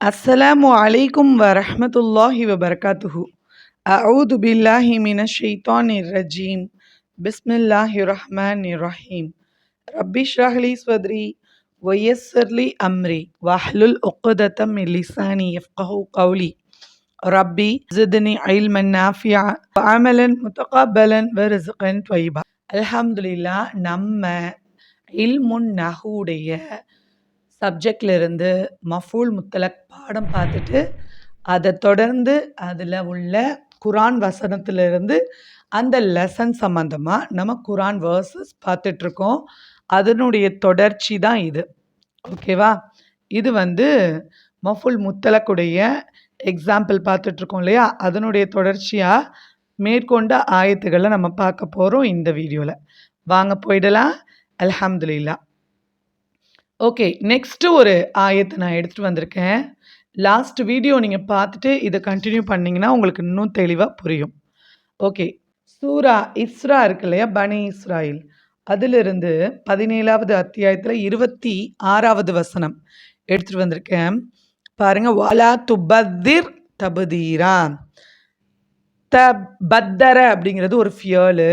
அஸ்ஸலாமு அலைக்கும் வரஹமத்துல்லாஹி வபர்காத்துஹு அவுது பில்லாஹி மின ஷெய்தான் ரஜீம் பிஸ்மில்லாஹி ரஹ்மான் ரஹீம் ரப்பி ஷ்ரஹ்லி ஸ்வத்ரி ஒய்யஸ்ஸர்லி அம்ரி வஹ்லுல் ஒக்குதத்தம் லிசானி எஃப்கஹு கௌலி ரப்பி ஜிதனி ஐல்மன் நாஃபியா அமலன் முத்தகபலன் வரிசுகன் தொய்பா அல்ஹம்துலில்லா நம்ம இல்முன் நகுடைய சப்ஜெக்ட்லேருந்து மஃபூல் முத்தலக் பாடம் பார்த்துட்டு அதை தொடர்ந்து அதில் உள்ள குரான் வசனத்திலிருந்து அந்த லெசன் சம்மந்தமாக நம்ம குரான் வேர்சஸ் பார்த்துட்ருக்கோம். அதனுடைய தொடர்ச்சி தான் இது. ஓகேவா இது வந்து மஃபுல் முத்தலக்குடைய எக்ஸாம்பிள் பார்த்துட்ருக்கோம் இல்லையா? அதனுடைய தொடர்ச்சியாக மேற்கொண்ட ஆயத்துக்களை நம்ம பார்க்க போகிறோம் இந்த வீடியோவில் வாங்க போயிடலாம். அல்ஹம்துலில்லா. ஓகே நெக்ஸ்ட்டு ஒரு ஆயத்தை நான் எடுத்துகிட்டு வந்திருக்கேன். லாஸ்ட் வீடியோ நீங்கள் பார்த்துட்டு இதை கண்டினியூ பண்ணிங்கன்னா உங்களுக்கு இன்னும் தெளிவாக புரியும். ஓகே சூரா இஸ்ரா இருக்கு இல்லையா? பனி இஸ்ராயில். அதிலிருந்து பதினேழாவது அத்தியாயத்தில் இருபத்தி ஆறாவது வசனம் எடுத்துகிட்டு வந்திருக்கேன். பாருங்கள் வாலா துபத்திர் தபுதீரா. த பத்தர அப்படிங்கிறது ஒரு ஃபியலு.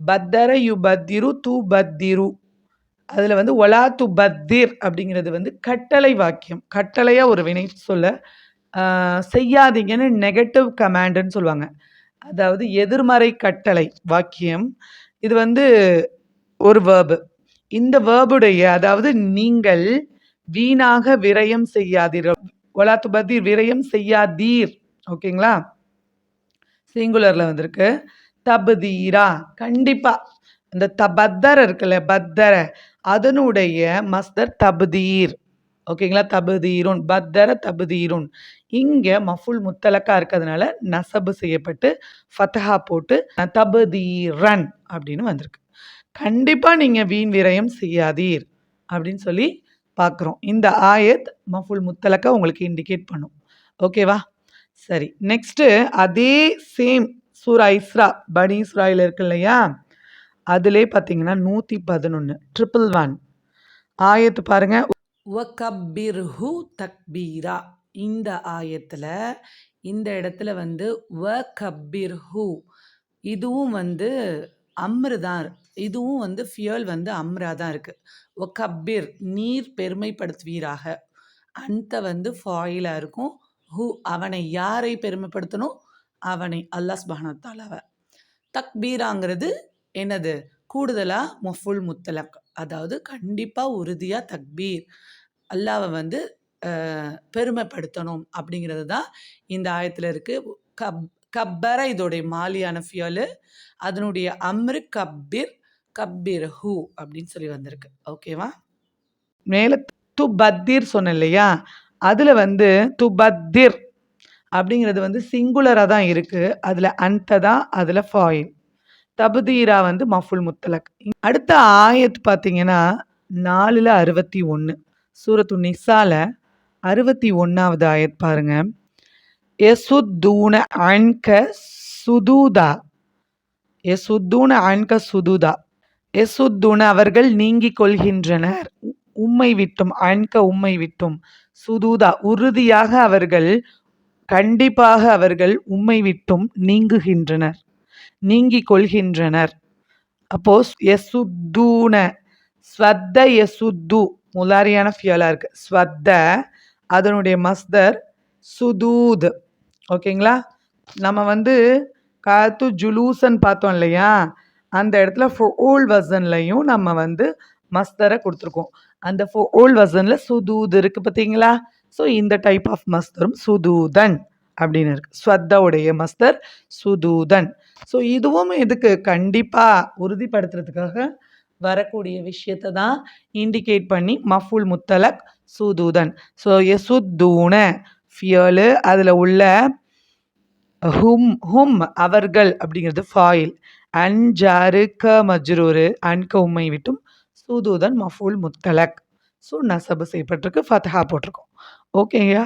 பத்தர யு பத்திரு து பத்திரு அதில் வந்து ஒலா து பத்திர் அப்படிங்கிறது வந்து கட்டளை வாக்கியம். கட்டளையாக ஒரு வினை சொல்ல செய்யாதீங்கன்னு நெகட்டிவ் கமாண்டுன்னு சொல்லுவாங்க. அதாவது எதிர்மறை கட்டளை வாக்கியம். இது வந்து ஒரு வேர்பு இந்த வேர்புடைய அதாவது நீங்கள் வீணாக விரயம் செய்யாதீர். ஒலா து பத்திர் விரயம் செய்யாதீர். ஓகேங்களா? சிங்குலரில் வந்திருக்கு. தபதீரா. கண்டிப்பாக இந்த பத்தரை இருக்குல்ல பத்தரை. அதனுடைய மஸ்தர் தபதீர். ஓகேங்களா? தபுதீருன் பத்தர தபுதீருன். இங்கே மஃபுல் முத்தலக்கா இருக்கிறதுனால நசபு செய்யப்பட்டு ஃபத்தஹா போட்டு தபுதீரன் அப்படின்னு வந்திருக்கு. கண்டிப்பாக நீங்கள் வீண் விரயம் செய்யாதீர் அப்படின்னு சொல்லி பார்க்குறோம் இந்த ஆயத் மஃபுல் முத்தலக்கா உங்களுக்கு இண்டிகேட் பண்ணும். ஓகேவா? சரி நெக்ஸ்ட்டு அதே சேம் சூரா இஸ்ரா பனி இஸ்ராயில் இருக்கு இல்லையா? அதிலே பார்த்தீங்கன்னா நூற்றி பதினொன்று ட்ரிபிள் ஒன் ஆயத்து பாருங்க. வகப்பிர்ஹு தக்பீரா. இந்த ஆயத்தில் இந்த இடத்துல வந்து வ கப்பிர்ஹு இதுவும் வந்து அம்ரு தான் இதுவும் வந்து ஃபியல் வந்து அம்ரா தான் இருக்குது ஒ கப்பீர் நீர் பெருமைப்படுத்துவீராக. அந்த வந்து ஃபாயிலாக இருக்கும். ஹூ அவனை யாரை பெருமைப்படுத்தணும்? அவனை அல்லாஹ் பஹனத்தாலாவை தக்பீராங்கிறது என்னது? கூடுதலாக மஃபுல் முத்தலக். அதாவது கண்டிப்பாக உறுதியாக தக்பீர். அல்லாவை வந்து பெருமைப்படுத்தணும் அப்படிங்கிறது தான் இந்த ஆயத்தில் இருக்குது கப் கப்பர இதோடைய மாலியான ஃபியலு. அதனுடைய அம்ரு கப்பீர் கப்பீர் ஹூ அப்படின்னு சொல்லி வந்திருக்கு. ஓகேவா மேலே து பத்தீர் சொன்னேன் இல்லையா? அதில் வந்து து பத்தீர் அப்படிங்கிறது வந்து சிங்குலராக தான் இருக்குது அதில் அந்த தான் அதில் ஃபாயில் தபுதீரா வந்து மஃபுல் முத்தலக். அடுத்த ஆயத் பார்த்தீங்கன்னா நாலில் அறுபத்தி ஒன்று சூரத்து நிசால அறுபத்தி ஒன்றாவது ஆயத் பாருங்க. எசுத்தூன அன்க சுதூதா. எசுத்தூன அன்க சுதூதா. எசுத்தூன அவர்கள் நீங்கிக் கொள்கின்றனர். உம்மை விட்டும் அன்க உம்மை விட்டும் சுதூதா. உறுதியாக அவர்கள் கண்டிப்பாக அவர்கள் உம்மை விட்டும் நீங்குகின்றனர். நீங்கிக் கொள்கின்றனர் அப்போ எசுத்தூன ஸ்வத்த எசுத்து முலாரியான ஃபியலாக இருக்குது ஸ்வத்த அதனுடைய மஸ்தர் சுதூத். ஓகேங்களா? நம்ம வந்து காத்து ஜுலூசன் பார்த்தோம் இல்லையா? அந்த இடத்துல ஃபோல் வசன்லையும் நம்ம வந்து மஸ்தரை கொடுத்துருக்கோம். அந்த ஃபோல் வசனில் சுதூத் இருக்குது பார்த்தீங்களா? ஸோ இந்த டைப் ஆஃப் மஸ்தரும் சுதூதன் அப்படின்னு இருக்கு. ஸ்வத்தவுடைய மஸ்தர் சுதூதன். ஸோ இதுவும் இதுக்கு கண்டிப்பாக உறுதிப்படுத்துறதுக்காக வரக்கூடிய விஷயத்தை தான் இண்டிகேட் பண்ணி மஃபுல் முத்தலக் சுதூதன். ஸோ எசுத்தூன ஃபியலு அதில் உள்ள ஹும் ஹும் அவர்கள் அப்படிங்கிறது ஃபாயில். அன்ஜாரு க மஜ்ரூரு அன்க உம்மை விட்டும் சுதூதன் மஃபூல் முத்தலக். ஸோ நசபு செய்யப்பட்டிருக்கு ஃபத்ஹா போட்டிருக்கோம். ஓகேயா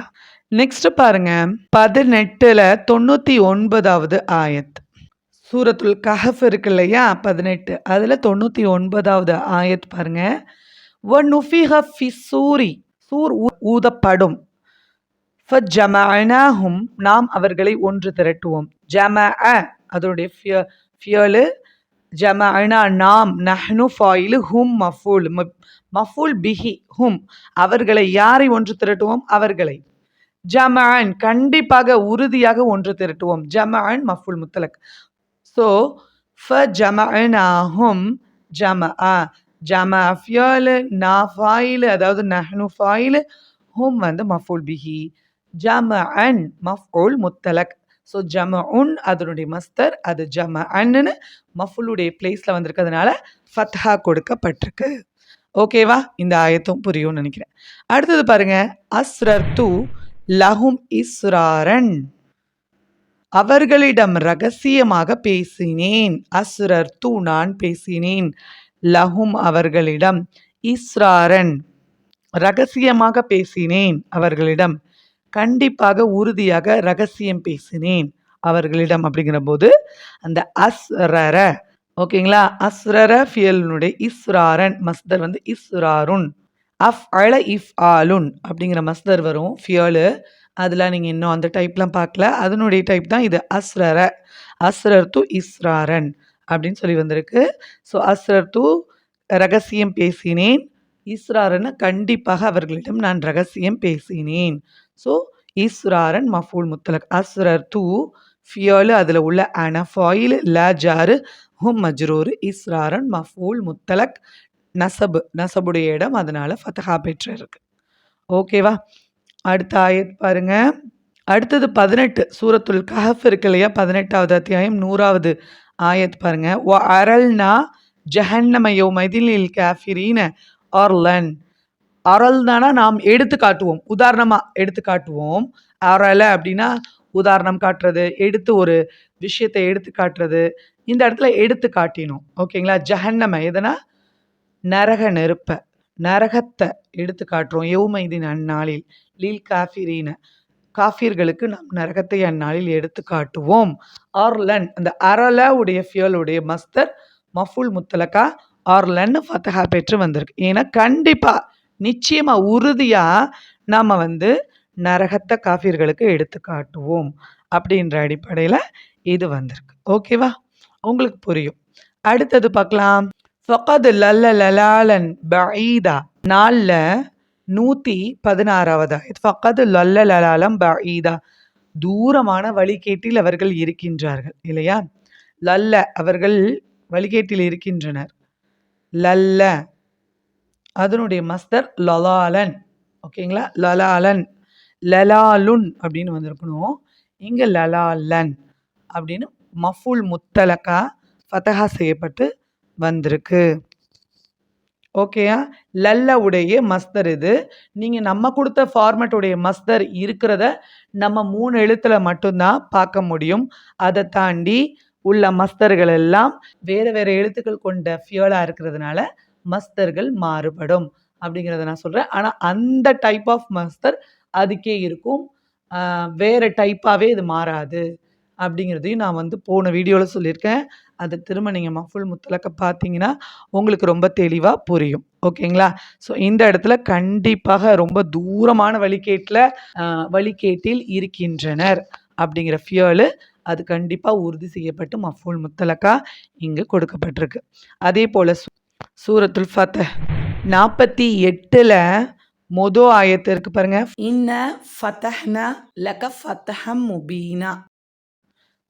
நெக்ஸ்ட் பாருங்க. பதினெட்டில் தொண்ணூற்றி ஒன்பதாவது ஆயத். சூரத்துல் கஹஃப் இருக்கு இல்லையா? பதினெட்டு. அதில் தொண்ணூற்றி ஒன்பதாவது ஆயத் பாருங்க. வ நுஃபிஹ ஃபி சூரி. சூர் ஊ- ஊதப்படும். ஃபஜ்ஜமஅனாஹும் நாம் அவர்களை ஒன்று திரட்டுவோம். ஜமஅ அதனுடைய ஃபிய ஃபியலு. ஜமஅனா நாம். நஹ்னு ஃபாயிலு. ஹும் மஃபூல். மஃபூல் பிஹி. ஹும். அவர்களை யாரை ஒன்று திரட்டுவோம்? அவர்களை. ஜமான் கண்டிப்பாக உறுதியாக ஒன்று திரட்டுவோம். ஜமான் மஃபுல் முத்தலக். ஸோ ஃபஜமஅனாஹும் ஜமஅ ஜம ஃபியலு நா ஃபாயிலு அதாவது நஹ்னு ஃபாயிலு ஹும் வந்து மஃபூல் பிஹி ஜம அன் மஃபூல் முத்தலக் ஸோ ஜம உன் அதனுடைய மஸ்தர் அது ஜம அன்னு மஃபுலுடைய பிளேஸில் வந்திருக்கிறதுனால ஃபத்ஹா கொடுக்கப்பட்டிருக்கு. ஓகேவா இந்த ஆயத்தும் புரியும்னு நினைக்கிறேன். அடுத்தது பாருங்க அஸ்ரர் தூ லஹும் இஸ்ராரன். அவர்களிடம் ரகசியமாக பேசினேன். அசுரர் தூ நான் பேசினேன். லஹும் அவர்களிடம் இஸ்ராரன் ரகசியமாக பேசினேன் அவர்களிடம். கண்டிப்பாக உறுதியாக ரகசியம் பேசினேன் அவர்களிடம் அப்படிங்கிற போது அந்த அஸ்ரர ஓகேங்களா? அஸ்ரர ஃபியலுடைய இஸ்ராரன் மஸ்தர் வந்து இஸ்ராருன். அஃப் அழ இஃப் ஆலுன் அப்படிங்கிற மஸ்தர் வரும் ஃபியலு. அதெலாம் நீங்கள் இன்னும் அந்த டைப்லாம் பார்க்கல. அதனுடைய டைப் தான் இது அஸ்ரர. அஸ்ரர் து இஸ்ராரன் அப்படின்னு சொல்லி வந்திருக்கு. ஸோ அஸ்ரர் து ரகசியம் பேசினேன். இஸ்ராரன்னு கண்டிப்பாக அவர்களிடம் நான் ரகசியம் பேசினேன். ஸோ இஸ்ராரன் மஃபூல் முத்தலக். அஸ்ரர் தூ ஃபியலு அதில் உள்ள அனஃபாயில் லஜாரு ஹும் மஜ்ரூர் இஸ்ராரன் மஃபூல் முத்தலக் நசபு. நசபுடைய இடம் அதனால் ஃபத்தஹா பெற்று இருக்கு. ஓகேவா அடுத்த ஆயத் பாருங்க. அடுத்தது பதினெட்டு சூரத்துல் கஹஃப் இருக்கு இல்லையா? பதினெட்டாவது அத்தியாயம் நூறாவது ஆயத் பாருங்க. ஒ அரல்னா ஜஹன்னமயோ மதிலில் கேஃபிரீன அர்லன். அரல் தானா நாம் எடுத்து காட்டுவோம். உதாரணமாக எடுத்து காட்டுவோம். அரல அப்படின்னா உதாரணம் காட்டுறது எடுத்து ஒரு விஷயத்தை எடுத்து காட்டுறது. இந்த இடத்துல எடுத்து காட்டினோம். ஓகேங்களா? ஜஹன்னம எதனா? நரக நெருப்பை. நரகத்தை எடுத்து காட்டுறோம். எவ்மைதின் அந்நாளில் லீல் காஃபிரீன. காஃபியர்களுக்கு நாம் நரகத்தை அந்நாளில் எடுத்து காட்டுவோம். ஆர்லன் அந்த அரல உடைய ஃபியலுடைய மஸ்தர் மஃபுல் முத்தலக்கா ஆர்லன்னு ஃபத்தஹா பெற்று வந்திருக்கு. ஏன்னா கண்டிப்பாக நிச்சயமாக உறுதியாக நாம் வந்து நரகத்தை காஃபியர்களுக்கு எடுத்து காட்டுவோம் அப்படின்ற அடிப்படையில் இது வந்திருக்கு. ஓகேவா? உங்களுக்கு புரியும். அடுத்தது பார்க்கலாம். ஃபகது லல்ல லலாலன் பஈதா நாளில் நூற்றி பதினாறாவது ஆயத் ஃபகது லல்ல லலாலம் பஈதா தூரமான வழிகேட்டில் அவர்கள் இருக்கின்றார்கள் இல்லையா லல்ல அவர்கள் வழிகேட்டில் இருக்கின்றனர் லல்ல அதனுடைய மஸ்தர் லலாலன் ஓகேங்களா லலாலன் லலாலுன் அப்படின்னு வந்திருக்கணும் இங்கே லலாலன் அப்படின்னு மஃபுல் முத்தலக்கா ஃபத்தஹா செய்யப்பட்டு வந்திருக்கு. ஓகேயா? லல்ல உடைய மஸ்தர் இது. நீங்கள் நம்ம கொடுத்த ஃபார்மேட் உடைய மஸ்தர் இருக்கிறத நம்ம மூணு எழுத்தில் மட்டும்தான் பார்க்க முடியும். அதை தாண்டி உள்ள மஸ்தர்கள் எல்லாம் வேறு வேறு எழுத்துக்கள் கொண்ட ஃபியோலாக இருக்கிறதுனால மஸ்தர்கள் மாறுபடும் அப்படிங்கிறத நான் சொல்கிறேன் ஆனால் அந்த டைப் ஆஃப் மஸ்தர் அதுக்கே இருக்கும். வேறு டைப்பாகவே இது மாறாது அப்படிங்கிறதையும் நான் வந்து போன வீடியோவில் சொல்லியிருக்கேன். அதை திரும்ப நீங்கள் மஃபுல் முத்தலக்க பார்த்தீங்கன்னா உங்களுக்கு ரொம்ப தெளிவாக புரியும். ஓகேங்களா? ஸோ இந்த இடத்துல கண்டிப்பாக ரொம்ப தூரமான வழிகேட்டில் வழிகேட்டில் இருக்கின்றனர் அப்படிங்கிற ஃபியலு அது கண்டிப்பாக உறுதி செய்யப்பட்டு மஃபூல் முத்தலக்கா இங்கே கொடுக்கப்பட்டிருக்கு. அதே போல் சூரத்துல் ஃபத்த நாற்பத்தி எட்டில் மொதோ ஆயத்து இருக்கு பாருங்க. இன்ன ஃபத்தஹ்னா லக ஃபத்தஹம் முபீனா.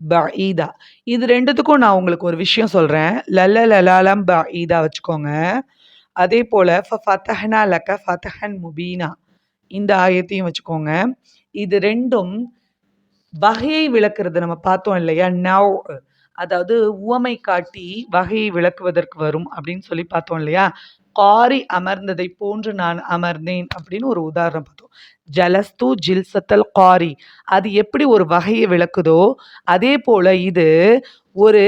பஈதா. இது ரெண்டுத்துக்கும் நான் உங்களுக்கு ஒரு விஷயம் சொல்கிறேன் லல்ல லலாலம் பஈதா வச்சுக்கோங்க. அதே போல் ஃபத்தஹனா லக்க ஃபத்தஹன் முபீனா. இந்த ஆயத்தையும் வச்சுக்கோங்க. இது ரெண்டும் வகையை விளக்குறது நம்ம பார்த்தோம் இல்லையா? நவ் அதாவது உவமை காட்டி வகையை விளக்குவதற்கு வரும் அப்படின்னு சொல்லி பார்த்தோம் இல்லையா? காரி அமர்ந்ததை போன்று நான் அமர்ந்தேன் அப்படின்னு ஒரு உதாரணம் பார்த்தோம். ஜலஸ்து ஜில்சத்தல் காரி. அது எப்படி ஒரு வகையை விளக்குதோ அதே போல இது ஒரு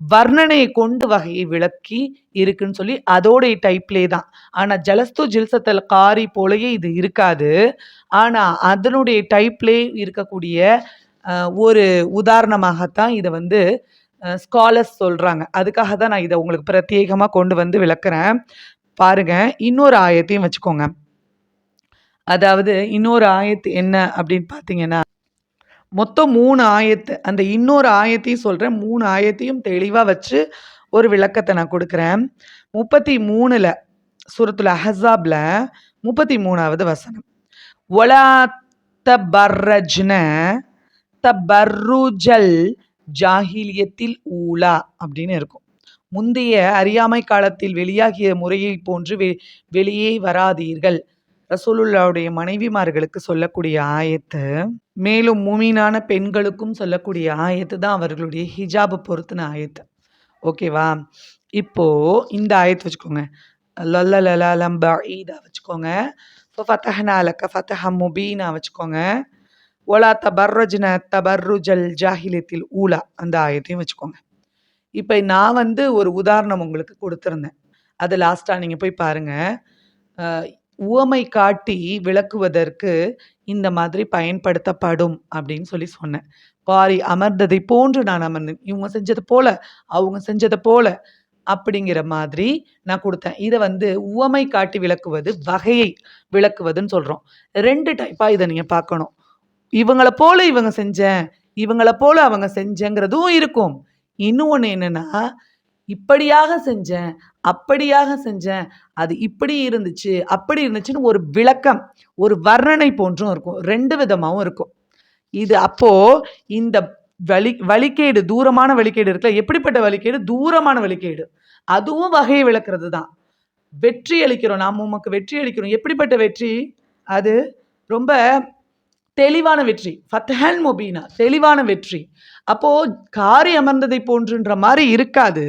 வர்ணனையை கொண்டு வகையை விளக்கி இருக்குன்னு சொல்லி அதோடைய டைப்லே தான். ஆனால் ஜலஸ்து ஜில்சத்தல் காரி போலயே இது இருக்காது. ஆனால் அதனுடைய டைப்லே இருக்கக்கூடிய ஒரு உதாரணமாகத்தான் இதை வந்து ஸ்காலர்ஸ் சொல்கிறாங்க அதுக்காக தான் நான் இதை உங்களுக்கு பிரத்யேகமாக கொண்டு வந்து விளக்குறேன். பாருங்க இன்னொரு ஆயத்தையும் வச்சுக்கோங்க. அதாவது இன்னொரு ஆயத்து என்ன அப்படின்னு பார்த்தீங்கன்னா மொத்தம் மூணு ஆயத்து அந்த இன்னொரு ஆயத்தையும் சொல்கிறேன் மூணு ஆயத்தையும் தெளிவாக வச்சு ஒரு விளக்கத்தை நான் கொடுக்குறேன். முப்பத்தி மூணில் சுரத்துல அஹஸாப்ல முப்பத்தி மூணாவது வசனம். ஒலா தபர்ரஜ்ன தபர்ருஜல் ஜாஹிலியத்தில் ஊலா அப்படின்னு இருக்கும். முந்தைய அறியாமை காலத்தில் வெளியாகிய முறையை போன்று வெ வெளியே வராதீர்கள். ரசூலுல்லாவுடைய மனைவிமார்களுக்கு சொல்லக்கூடிய ஆயத்து மேலும் மூமீனான பெண்களுக்கும் சொல்லக்கூடிய ஆயத்து தான் அவர்களுடைய ஹிஜாபை பொறுத்தின ஆயத்து. ஓகேவா இப்போ இந்த ஆயத்து வச்சுக்கோங்க. லல்லலலம் பஈதா வச்சுக்கோங்க. இப்போ ஃபத்தஹனா லக்க ஃபத்தஹ முபீனா வச்சுக்கோங்க. ஒலா தபர்ரஜ்ன தபர்ருஜல் ஜாஹிலியத்தில் ஊலா. அந்த ஆயத்தையும் வச்சுக்கோங்க. இப்போ நான் வந்து ஒரு உதாரணம் உங்களுக்கு கொடுத்துருந்தேன். அது லாஸ்ட்டாக நீங்கள் போய் பாருங்கள் உவமை காட்டி விளக்குவதற்கு இந்த மாதிரி பயன்படுத்தப்படும் அப்படின்னு சொல்லி சொன்னேன். பாரி அமர்ந்ததை போன்று நான் அமர்ந்தேன் இவங்க செஞ்சது போல அவங்க செஞ்சதை போல அப்படிங்கிற மாதிரி நான் கொடுத்தேன். இதை வந்து உவமை காட்டி விளக்குவது வகையை விளக்குவதுன்னு சொல்கிறோம் ரெண்டு டைப்பாக இதை நீங்கள் பார்க்கணும். இவங்கள போல இவங்க செஞ்சேன் இவங்கள போல அவங்க செஞ்சேங்கிறதும் இருக்கும். இன்னும் ஒன்று என்னென்னா இப்படியாக செஞ்சேன் அப்படியாக செஞ்சேன் அது இப்படி இருந்துச்சு அப்படி இருந்துச்சுன்னு ஒரு விளக்கம் ஒரு வர்ணனை போன்றும் இருக்கும் ரெண்டு விதமாகவும் இருக்கும். இது அப்போது இந்த வலி வழிகேடு தூரமான வழிகேடு இருக்குல்ல எப்படிப்பட்ட வழிகேடு தூரமான வழிகேடு அதுவும் வகையை விளக்குறது தான். வெற்றி அளிக்கிறோம் நாம் உமக்கு வெற்றி அளிக்கிறோம். எப்படிப்பட்ட வெற்றி? அது ரொம்ப தெளிவான வெற்றி. ஃபத்தஹன் மொபீனா தெளிவான வெற்றி. அப்போது காரி அமர்ந்ததை போன்றுன்ற மாதிரி இருக்காது.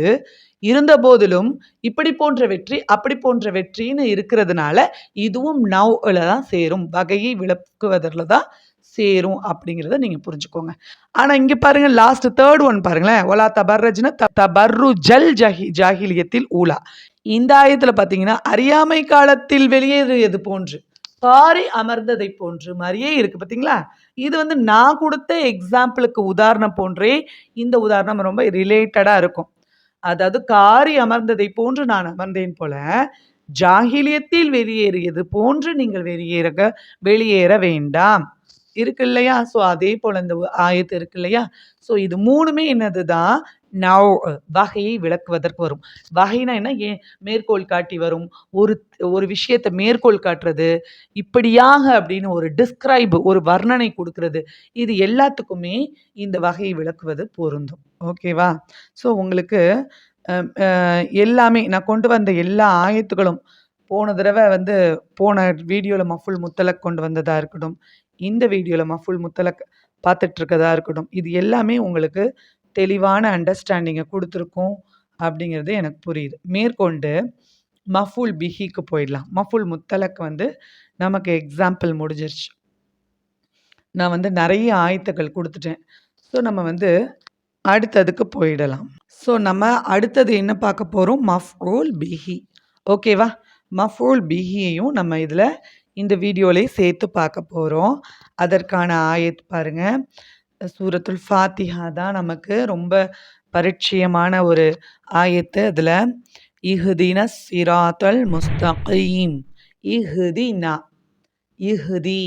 இருந்த போதிலும் இப்படி போன்ற வெற்றி அப்படி போன்ற வெற்றின்னு இருக்கிறதுனால இதுவும் நவ்ல தான் சேரும். வகையை விளக்குவதில் தான் சேரும் அப்படிங்கிறத நீங்கள் புரிஞ்சுக்கோங்க. ஆனால் இங்கே பாருங்கள் லாஸ்ட் தேர்ட் ஒன் பாருங்களேன். ஒலா தபர்ரஜ்ன தபர்ரு ஜல் ஜஹி ஜாகிலியத்தில் ஊலா. இந்த ஆயத்தில் பார்த்தீங்கன்னா அறியாமை காலத்தில் வெளியேறியது போன்று. பாரி அமர்ந்ததை போன்று மாதிரியே இருக்கு பார்த்தீங்களா இது வந்து நான் கொடுத்த எக்ஸாம்பிளுக்கு உதாரணம் போன்றே இந்த உதாரணம் ரொம்ப ரிலேட்டடாக இருக்கும். அதாவது காரி அமர்ந்ததை போன்று நான் அமர்ந்தேன் போல ஜாகிலியத்தில் வெளியேறியது போன்று நீங்கள் வெளியேற வெளியேற வேண்டாம். இருக்கு இல்லையா? ஸோ அதே போல் இந்த ஆயத்து இருக்கு இல்லையா? ஸோ இது மூணுமே என்னது தான் நவ் வகையை விளக்குவதற்கு வரும். வகைனா என்ன? ஏன் மேற்கோள் காட்டி வரும். ஒரு ஒரு விஷயத்தை மேற்கோள் காட்டுறது. இப்படியாக அப்படின்னு ஒரு டிஸ்கிரைப் ஒரு வர்ணனை கொடுக்கறது. இது எல்லாத்துக்குமே இந்த வகையை விளக்குவது பொருந்தும். ஓகேவா ஸோ உங்களுக்கு எல்லாமே நான் கொண்டு வந்த எல்லா ஆயத்துகளும் போன தடவை வந்து போன வீடியோவில் மஃபுல் முத்தலக் கொண்டு வந்ததாக இருக்கட்டும் இந்த வீடியோவில் மஃபுல் முத்தலக் பார்த்துட்ருக்கதா இருக்கட்டும் இது எல்லாமே உங்களுக்கு தெளிவான அண்டர்ஸ்டாண்டிங்கை கொடுத்துருக்கோம் அப்படிங்கிறது எனக்கு புரியுது. மேற்கொண்டு மஃபுல் பிஹிக்கு போயிடலாம். மஃபுல் முத்தலக் வந்து நமக்கு எக்ஸாம்பிள் முடிஞ்சிருச்சு. நான் வந்து நிறைய ஆயத்துக்கள் கொடுத்துட்டேன். ஸோ நம்ம வந்து அடுத்ததுக்கு போயிடலாம். ஸோ நம்ம அடுத்தது என்ன பார்க்க போகிறோம் மஃபூல் பிஹி. ஓகேவா மஃபூல் பிஹியையும் நம்ம இதில் இந்த வீடியோலேயே சேர்த்து பார்க்க போகிறோம் அதற்கான ஆயத் பாருங்கள் சூரத்துல் ஃபாத்திஹா தான் நமக்கு ரொம்ப பரிச்சயமான ஒரு ஆயத்து. அதில் இஹுதின சிராத்தல் முஸ்தகீம். இஹுதினா. இஹுதி.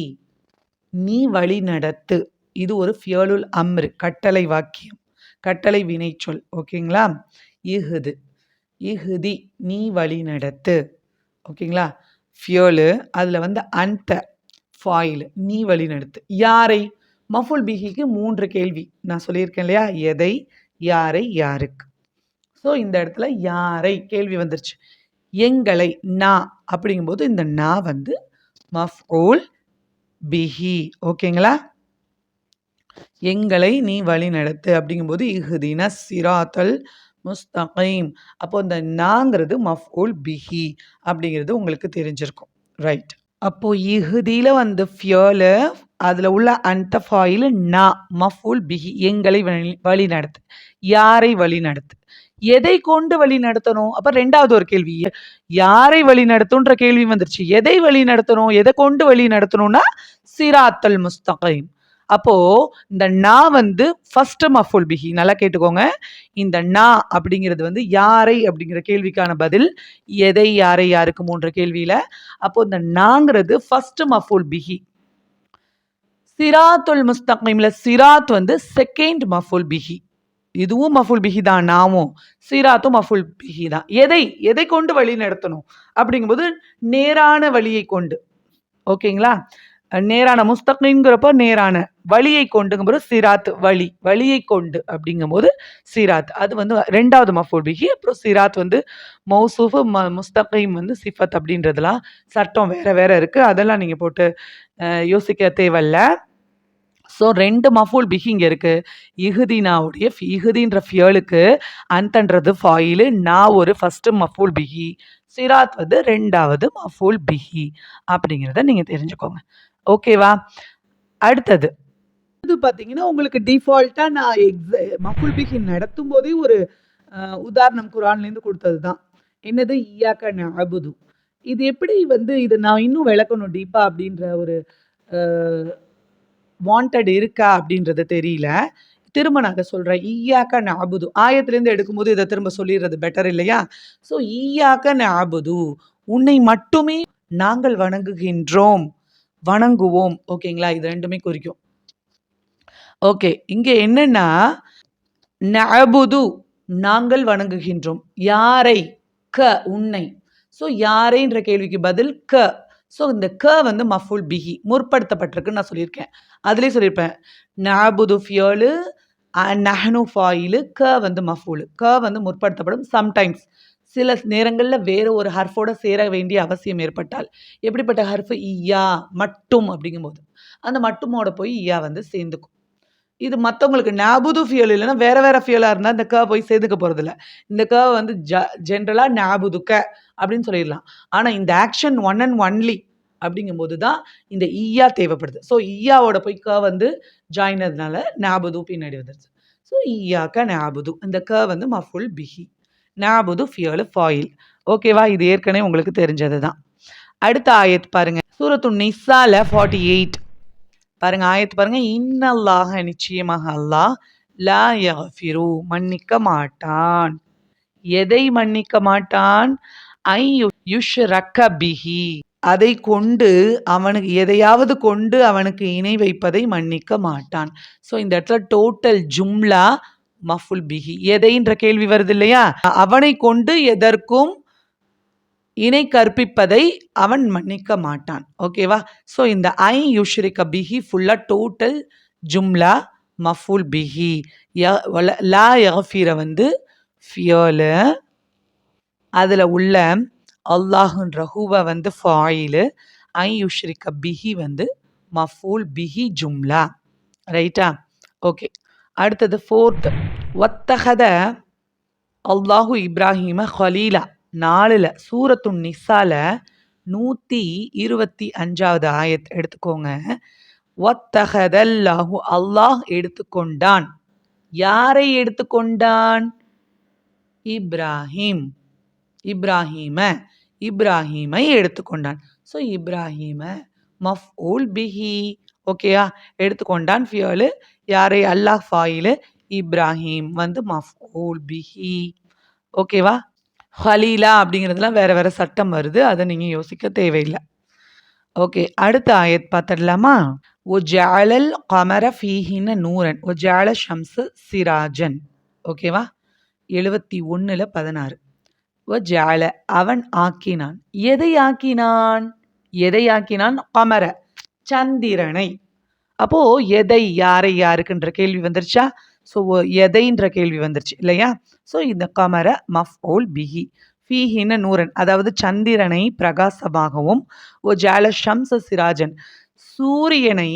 நீ வழி நடத்து. இது ஒரு ஃபியலுல் அம்ரு கட்டளை வாக்கியம். கட்டளை வினைச்சொல். ஓகேங்களா? இஹுது. இஹுதி. நீ வழி நடத்து. ஓகேங்களா? ஃபியோலு அதில் வந்து அந்த ஃபாயில். நீ வழி நடத்து. யாரை? மஃபுல் பிஹிக்கு மூன்று கேள்வி. நான் சொல்லியிருக்கேன் இல்லையா? எதை யாரை யாருக்கு? ஸோ இந்த இடத்துல யாரை கேள்வி வந்துருச்சு. எங்களை நா அப்படிங்கும்போது இந்த நா வந்து மஃபூல் பிஹி ஓகேங்களா எங்களை நீ வழி நடத்து அப்படிங்கும்போது இஹுதின சிராத்தல் முஸ்தகைம். அப்போ இந்த நாங்கிறது மஃபூல் பிஹி அப்படிங்கிறது உங்களுக்கு தெரிஞ்சிருக்கும். ரைட் அப்போது இஹுதியில் வந்து ஃபியலு அதில் உள்ள அந்த ஃபாயில் நா மஃபூல் பிஹி எங்களை வழி வழி நடத்து. யாரை வழி நடத்து? எதை கொண்டு வழி நடத்தணும்? அப்போ ரெண்டாவது ஒரு கேள்வி. யாரை வழி நடத்தும்ன்ற கேள்வி வந்துருச்சு. எதை வழி நடத்தணும்? எதை கொண்டு வழி நடத்தணும்னா சிராத்தல் முஸ்தகைம். அப்போ இந்த நா வந்து ஃபர்ஸ்ட் மஃபுல் பிஹி. நல்லா கேட்டுக்கோங்க. இந்த நா அப்படிங்கிறது வந்து யாரை அப்படிங்கிற கேள்விக்கான பதில் எதை யாரை யாருக்கு மூன்று கேள்வியில. அப்போ இந்த நாங்கிறது ஃபர்ஸ்ட் மஃபுல் பிஹி. சிராத்துல் முஸ்தகிமில் சிராத் வந்து செகண்ட் மஃபுல் பிஹி. இதுவும் மஃபுல் பிஹி தான் நாமும் சீராத்தும் மஃபுல் பிஹி தான். எதை எதை கொண்டு வழி நடத்தணும்? அப்படிங்கும்போது நேரான வழியை கொண்டு. ஓகேங்களா? நேரான முஸ்தகிங்கிறப்போ நேரான வழியை கொண்டுங்கும்போது சிராத் வழி வழியை கொண்டு அப்படிங்கும்போது சிராத். அது வந்து ரெண்டாவது மஃபூல் பிஹி. அப்புறம் சிராத் வந்து மௌசூஃபு ம முஸ்தகிம் வந்து சிஃபத் அப்படின்றதுலாம் சட்டம் வேற வேற இருக்குது அதெல்லாம் நீங்கள் போட்டு யோசிக்க தேவையில்ல. ஸோ ரெண்டு மஃபூல் பிஹி இங்கே இருக்குது இஹுதீனாவுடைய இஹுதின்ற ஃபியலுக்கு அந்தன்றது ஃபாயிலு நான் ஒரு ஃபஸ்ட்டு மஃபூல் பிஹி. சிராத் வந்து ரெண்டாவது மஃபூல் பிஹி. அப்படிங்கிறத நீங்கள் தெரிஞ்சுக்கோங்க. ஓகேவா அடுத்தது. இது பார்த்தீங்கன்னா உங்களுக்கு டிஃபால்ட்டாக நான் எக்ஸ மஃபுல் பிஹி நடத்தும் போதே ஒரு உதாரணம் குரான்லேருந்து கொடுத்தது தான் என்னது? ஈயாக்க நபுது இது எப்படி வந்து இதை நான் இன்னும் விளக்கணும் டீப்பா அப்படின்ற ஒரு வாண்டட் இருக்கா அப்படின்றது தெரியல. திரும்ப நான் அதை சொல்கிறேன் ஈயாக்க ஞாபுது ஆயத்துலேருந்து எடுக்கும்போது இதை திரும்ப சொல்லிடுறது பெட்டர் இல்லையா? ஸோ ஈயாக்க ஞாபுது உன்னை மட்டுமே நாங்கள் வணங்குகின்றோம். வணங்குவோம். ஓகேங்களா இது ரெண்டுமே குறிக்கும். ஓகே இங்கே என்னென்னா நபுது. நாங்கள் வணங்குகின்றோம். யாரை? க உன்னை. ஸோ யாரைன்ற கேள்விக்கு பதில் க. ஸோ இந்த க வந்து மஃபுல் பிஹி முற்படுத்தப்பட்டிருக்குன்னு நான் சொல்லியிருக்கேன். அதுலேயே சொல்லியிருப்பேன். நாபுது ஃபியோலு நஹனு ஃபாயிலு க வந்து மஃபூலு. க வந்து முற்படுத்தப்படும் சம்டைம்ஸ். சில நேரங்களில் வேறு ஒரு ஹர்ஃபோட சேர வேண்டிய அவசியம் ஏற்பட்டால். எப்படிப்பட்ட ஹர்ஃபு? ஈயா மட்டும் அப்படிங்கும்போது. அந்த மட்டுமோட போய் ஈயா வந்து சேர்ந்துக்கும். இது மற்றவங்களுக்கு ஞாபுது ஃபியல் இல்லைன்னா வேறு வேறு ஃபியலாக இருந்தால் இந்த க போய் சேர்ந்துக்க போகிறதில்ல இந்த க வந்து ஜ ஜென்ரலாக நாபுதுக்க அப்படின்னு சொல்லிடலாம். ஆனால் இந்த ஆக்ஷன் ஒன் அண்ட் ஒன்லி அப்படிங்கும்போது தான் இந்த e ஈயா தேவைப்படுது. ஸோ ஈயாவோட e போய் க வந்து ஜாயின் ஆனதுனால நாபுது பின்னாடி வந்துருச்சு. ஸோ ஈயாக்க e ஞாபுது இந்த க வந்து மஃபுல் பிஹி ஞாபுது ஃபியல் ஃபாயில் ஓகேவா இது ஏற்கனவே உங்களுக்கு தெரிஞ்சது தான் அடுத்த ஆயத் பாருங்க. சூரத்து நிசால ஃபார்ட்டி எயிட் பாருங்க ஆயத்து பாருங்க. இன்னல்லாக நிச்சயமாக அல்லாஹ் லா யஃபிரு மன்னிக்க மாட்டான். எதை மன்னிக்க மாட்டான்? ஐ யுஷ் ரக்க பிஹி. அதை கொண்டு அவனுக்கு எதையாவது கொண்டு அவனுக்கு இணை வைப்பதை மன்னிக்க மாட்டான். ஸோ இந்த இடத்துல டோட்டல் ஜும்லா மஃபுல் பிஹி. எதைன்ற கேள்வி வருது இல்லையா? அவனை கொண்டு எதற்கும் இணை கற்பிப்பதை அவன் மன்னிக்க மாட்டான். ஓகேவா ஸோ இந்த ஐ யுஷ்ரிக்க பிஹி ஃபுல்லாக டோட்டல் ஜும்லா மஃபூல் பிஹி. லா யஃபீரை வந்து ஃபியோலு. அதில் உள்ள அல்லாஹுன்ற ஹூவை வந்து ஃபாயிலு. ஐ யுஷ்ரிக்க பிஹி வந்து மஃபூல் பிஹி ஜும்லா. ரைட்டா ஓகே அடுத்தது ஃபோர்த் ஒத்தகத அல்லாஹு இப்ராஹிம ஹலீலா. நாலில் சூரத்து நிசால நூற்றி இருபத்தி அஞ்சாவது ஆயத் எடுத்துக்கோங்க. ஒத்தகதல்லாஹு அல்லாஹ் எடுத்துக்கொண்டான். யாரை எடுத்துக்கொண்டான்? இப்ராஹிம். இப்ராஹீம இப்ராஹீமை எடுத்துக்கொண்டான். ஸோ இப்ராஹீம மஃப் ஊல் பிஹி ஓகேயா எடுத்துக்கொண்டான் ஃபியோலு. யாரை? அல்லாஹ் ஃபாயிலு. இப்ராஹிம் வந்து மஃப் ஊல் பிஹி ஓகேவா ஹலீலா அப்படிங்கிறதுலாம் வேறு வேறு சட்டம் வருது. அதை நீங்கள் யோசிக்க தேவையில்லை. ஓகே அடுத்த ஆயத் பார்த்துடலாமா? ஒ ஜாலல் கமர ஃபீஹின நூரன் ஒ ஜால ஷம்சு சிராஜன். ஓகேவா? எழுபத்தி ஒன்றில் பதினாறு. ஜால அவன் ஆக்கினான். எதை ஆக்கினான்? எதை ஆக்கினான்? கமர சந்திரனை. அப்போது எதை யாரை யாருக்குன்ற கேள்வி வந்துருச்சா? ஸோ எதைன்ற கேள்வி வந்துருச்சு. இல்லையா? ஸோ இந்த கமர மஃப் ஓல் பிஹி. ஃபீஹின நூரன் அதாவது சந்திரனை பிரகாசமாகவும் ஓ ஜால ஷம்ச சிராஜன் சூரியனை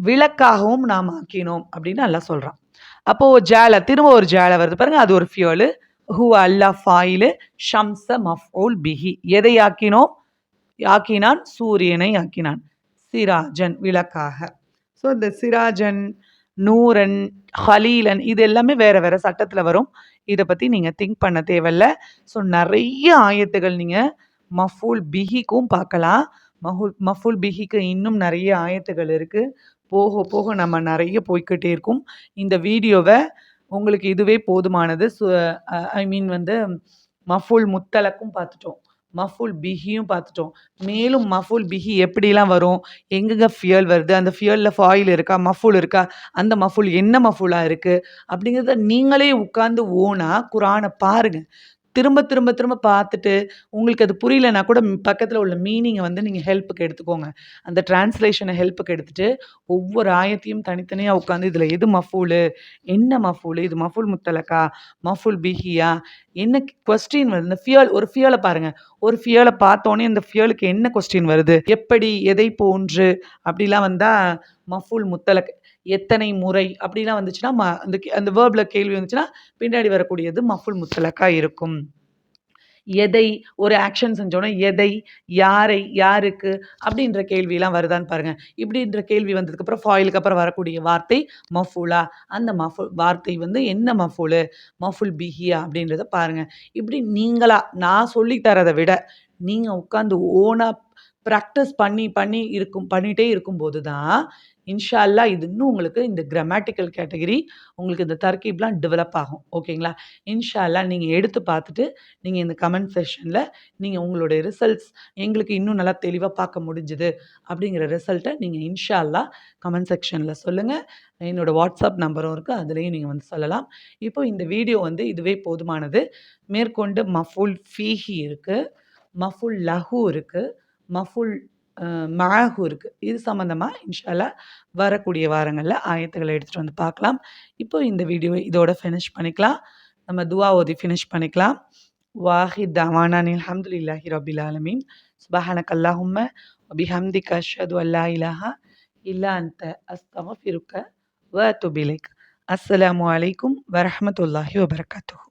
விளக்காகவும் நாம் ஆக்கினோம் அப்படின்னு நல்லா சொல்கிறான் அப்போது ஜால திரும்ப ஒரு ஜால வருது பாருங்க அது ஒரு ஃபியூலு ஹூ அல்லா ஃபாயிலு ஷம்ச மஃபூல் பிஹி. எதை ஆக்கினோம்? ஆக்கினான் சூரியனை ஆக்கினான். சிராஜன் விளக்காக. ஸோ இந்த சிராஜன் நூரன் ஹலீலன் இது எல்லாமே வேறு வேறு சட்டத்தில் வரும். இதை பற்றி நீங்கள் திங்க் பண்ண தேவையில்ல. ஸோ நிறைய ஆயத்துகள் நீங்கள் மஃபூல் பிஹிக்கும் பார்க்கலாம். மஹுல் மஃபுல் பிஹிக்கு இன்னும் நிறைய ஆயத்துகள் இருக்குது போக போக நம்ம நிறைய போய்க்கிட்டே இருக்கும். இந்த வீடியோவை உங்களுக்கு இதுவே போதுமானது. ஸோ ஐ மீன் வந்து மஃபுல் முத்தலக்கும் பார்த்துட்டோம். மஃபுல் பிஹியும் பார்த்துட்டோம். மேலும் மஃபுல் பிஹி எப்படிலாம் வரும்? எங்கெங்க ஃபியல் வருது? அந்த ஃபியலில் ஃபாயில் இருக்கா? மஃபுல் இருக்கா? அந்த மஃபுல் என்ன மஃபுலாக இருக்குது அப்படிங்கிறத நீங்களே உட்காந்து ஓனா குரானை பாருங்கள் திரும்ப திரும்ப திரும்ப பார்த்துட்டு உங்களுக்கு அது புரியலனா கூட பக்கத்தில் உள்ள மீனிங்கை வந்து நீங்கள் ஹெல்ப்புக்கு எடுத்துக்கோங்க. அந்த டிரான்ஸ்லேஷனை ஹெல்ப்புக்கு எடுத்துகிட்டு ஒவ்வொரு ஆயத்தையும் தனித்தனியாக உட்காந்து இதில் எது மஃபூலு என்ன மஃபூலு இது மஃபூல் முத்தலக்கா? மஃபூல் பிஹியா என்ன கொஸ்டின் வருது? இந்த ஃபியல் ஒரு ஃபியலை பாருங்கள் ஒரு ஃபியலை பார்த்தோன்னே இந்த ஃபியலுக்கு என்ன கொஸ்டின் வருது? எப்படி எதை போன்று? அப்படிலாம் வந்தால் மஃபூல் முத்தலக் எத்தனை முறை? அப்படிலாம் வந்துச்சுன்னா ம அந்த அந்த வேர்பில் கேள்வி வந்துச்சுன்னா பின்னாடி வரக்கூடியது மஃபுல் முத்தலக்காக இருக்கும். எதை ஒரு ஆக்ஷன் செஞ்சோன்னா எதை யாரை யாருக்கு அப்படின்ற கேள்வியெல்லாம் வருதான்னு பாருங்கள் இப்படின்ற கேள்வி வந்ததுக்கப்புறம் ஃபாயிலுக்கு அப்புறம் வரக்கூடிய வார்த்தை மஃபூலா. அந்த மஃபு வார்த்தை வந்து என்ன மஃபூலு? மஃபுல் பிஹியா அப்படின்றத பாருங்கள் இப்படி நீங்களாக நான் சொல்லித்தரதை விட நீங்கள் உட்காந்து ஓனாக ப்ராக்டிஸ் பண்ணி பண்ணி இருக்கும் பண்ணிகிட்டே இருக்கும்போது தான் இன்ஷால்லா இது இன்னும் உங்களுக்கு இந்த கிராமட்டிக்கல் கேட்டகரி உங்களுக்கு இந்த தர்கீப்லாம் டெவலப் ஆகும். ஓகேங்களா? இன்ஷால்லா நீங்கள் எடுத்து பார்த்துட்டு நீங்கள் இந்த கமெண்ட் செஷனில் நீங்கள் உங்களுடைய ரிசல்ட்ஸ் எங்களுக்கு இன்னும் நல்லா தெளிவாக பார்க்க முடிஞ்சுது அப்படிங்கிற ரிசல்ட்டை நீங்கள் இன்ஷால்லா கமெண்ட் செக்ஷனில் சொல்லுங்கள் என்னோடய வாட்ஸ்அப் நம்பரும் இருக்குது அதுலேயும் நீங்கள் வந்து சொல்லலாம். இப்போ இந்த வீடியோ வந்து இதுவே போதுமானது. மேற்கொண்டு மஃபுல் ஃபீஹி இருக்குது மஃபுல் லஹு இருக்குது மஃபுல் மாகு இருக்குது இது சம்மந்தமாக இன்ஷால்லா வரக்கூடிய வாரங்களில் ஆயத்துக்களை எடுத்துகிட்டு வந்து பார்க்கலாம் இப்போ இந்த வீடியோவை இதோட ஃபினிஷ் பண்ணிக்கலாம். நம்ம துவா ஓதி ஃபினிஷ் பண்ணிக்கலாம். வாஹித் தவானான் அலமதுல்லாஹி ரபில் ஆலமீன். சுபஹானக் அல்லாஹும்ம வபிஹம்திக கஷது அல்லா இலாஹா இல்லா அந்த அஸ்தமஃபிருக்க வ துபிலைக் அஸ்ஸலாமு வலைக்கும் வரமத்துல்லாஹி வபரகாத்துஹு.